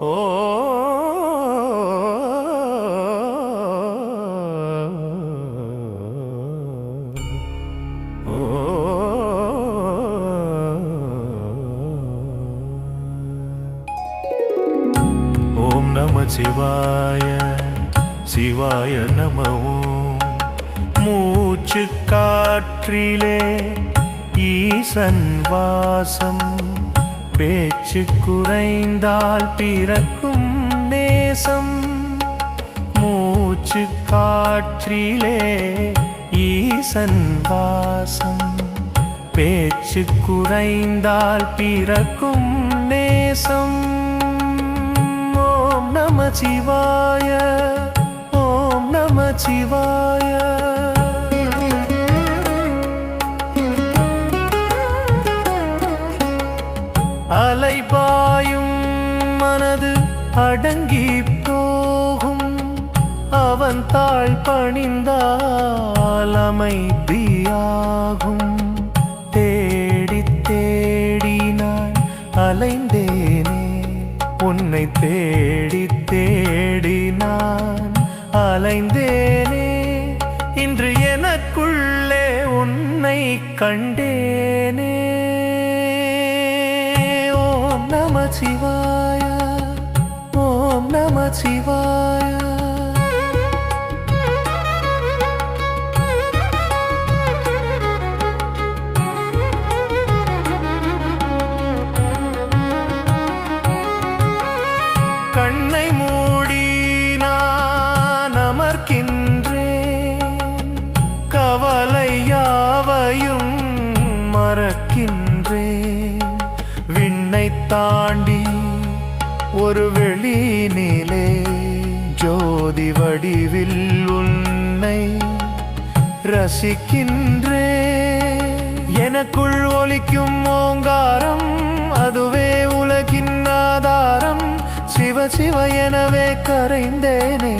ஓம் நம சிவாய சிவாய நமவும் மூச்சு காற்றிலே ஈசன் வாசம். பேச்சு குறைந்தால் பிறக்கும் நேசம். மூச்சு காற்றிலே ஈசன் வாசம். பேச்சு குறைந்தால் பிறக்கும் நேசம். ஓம் நம சிவாய ஓம் நம சிவாய. அவன் தாழ் பணிந்தால் அமைதியாகும் தேடி தேடி நான் அலைந்தேனே உன்னை தேடி தேடி நான் அலைந்தேனே. இன்று எனக்குள்ளே உன்னை கண்டேனே. ஓம் நம சிவாய ஓம் நம சிவாய. தாண்டி ஒரு வெளியினிலே ஜோதி வடிவில் உன்னை ரசிக்கின்றே. எனக்குள் ஒலிக்கும் ஓங்காரம் அதுவே உலகின் ஆதாரம். சிவ சிவ எனவே கரைந்தேனே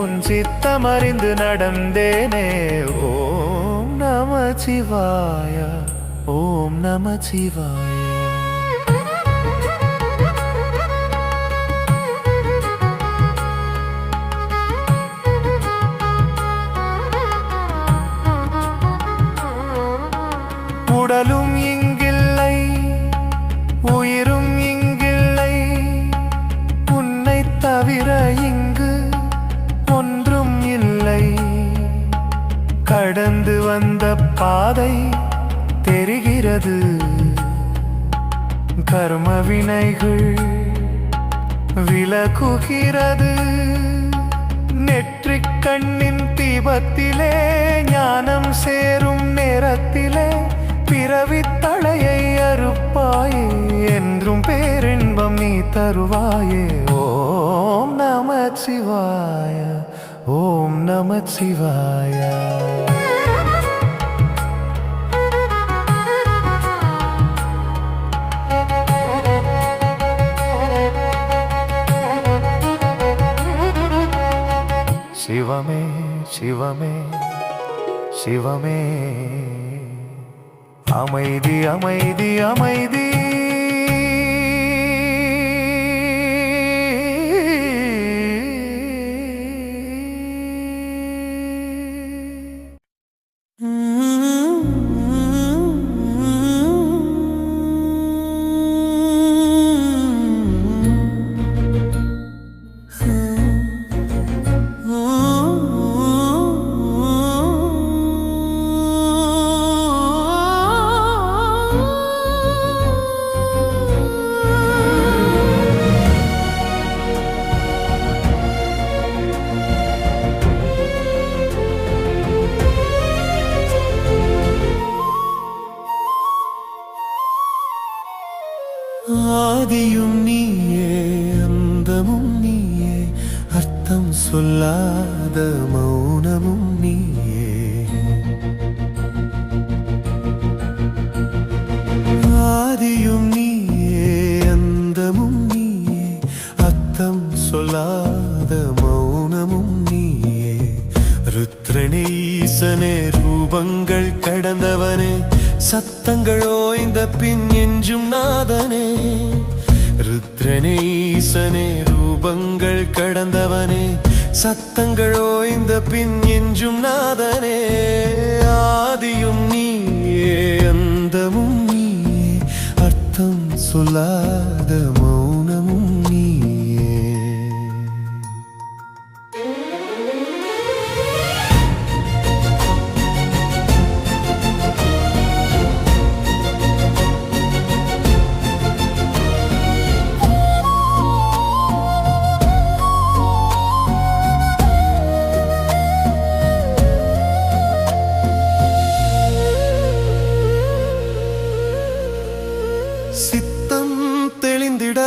உன் சித்தம் அறிந்து நடந்தேனே. ஓம் நம சிவாய ஓம் நம சிவாய. உடலும் இங்கில்லை உயிரும் இங்கில்லை. உன்னை தவிர இங்கு ஒன்றும் இல்லை. கடந்து வந்த பாதை தெரிகிறது. கர்ம வினைகள் விலகுகிறது. நெற்றிக் கண்ணின் தீபத்திலே ஞான பிறவித் அறுப்பாயே என்றும் பேரின்பம் நீ தருவாயே. ஓம் நம சிவாய ஓம் நம சிவாய. சிவமே சிவமே சிவமே. அமைதி அமைதி அமைதி. சொல்லாத மௌனமும் நீயே. ஆதியும் நீயே அந்தமும் நீயே அத்தம் சொல்லாத மௌனமும் நீயே. ருத்ரனே ஈசனே ரூபங்கள் கடந்தவனே சத்தங்கள் ஓய்ந்த பின் என்றும் நாதனே. ருத்ரனே ஈசனே ரூபங்கள் கடந்தவனே சத்தங்கள் ஓய்ந்த பின் என்றும் நாதனே ஆதியும் நீயே அந்தமும் நீயே அர்த்தம் சொல்லாத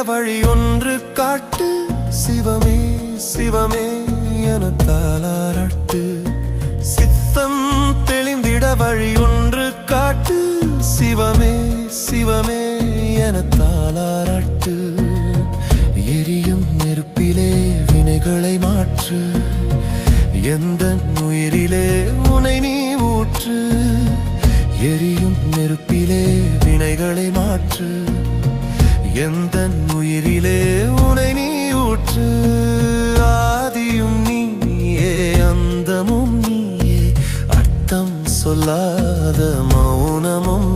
வழி ஒன்று காட்டு சிவமே சிவமே என தாளாரட்டு சித்தம் தெளிந்திட வழி ஒன்று காட்டு சிவமே சிவமே என தாளாரட்டு எரியும் நெருப்பிலே வினைகளை மாற்று. எந்த உயிரிலே உனை நீ ஊற்று. எரியும் நெருப்பிலே வினைகளை மாற்று. எந்த உயிரிலே உனை நீ ஊற்று. ஆதியும் நீயே அந்தமும் நீயே. அர்த்தம் சொல்லாத மௌனமும்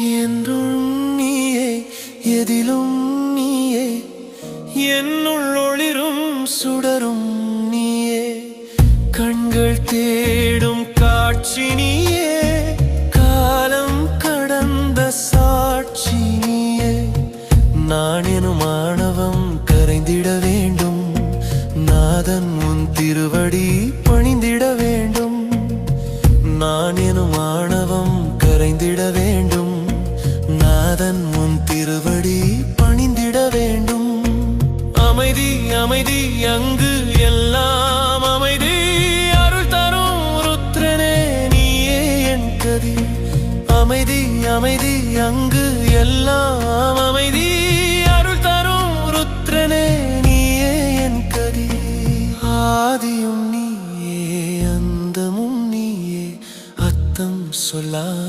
என்றும் நீயே எதிலும் நீயே என்னுள் ஒளிரும் சுடரும் நீயே. கண்கள் தேடும் காட்சி நீயே காலம் கடந்த சாட்சி நீயே. நான் எனும் ஆணவம் கரைந்திட வேண்டும் நாதன் உன் திருவடி பணிந்திட வேண்டும். நான் எனும் ஆணவம் கரைந்திட வேண்டும் நாதன் உன் திருவடி பணிந்திட வேண்டும். அமைதி அமைதி அங்கு எல்லாம் அமைதி. அருள் தரும் ருத்ரனே நீயே என் கதி. அமைதி அமைதி அங்கு எல்லாம் அமைதி. அருள் தரும் ருத்ரனே நீயே என் கதி. ஆதியும் நீயே அந்தமும் நீயே. அத்தம் சொல்லா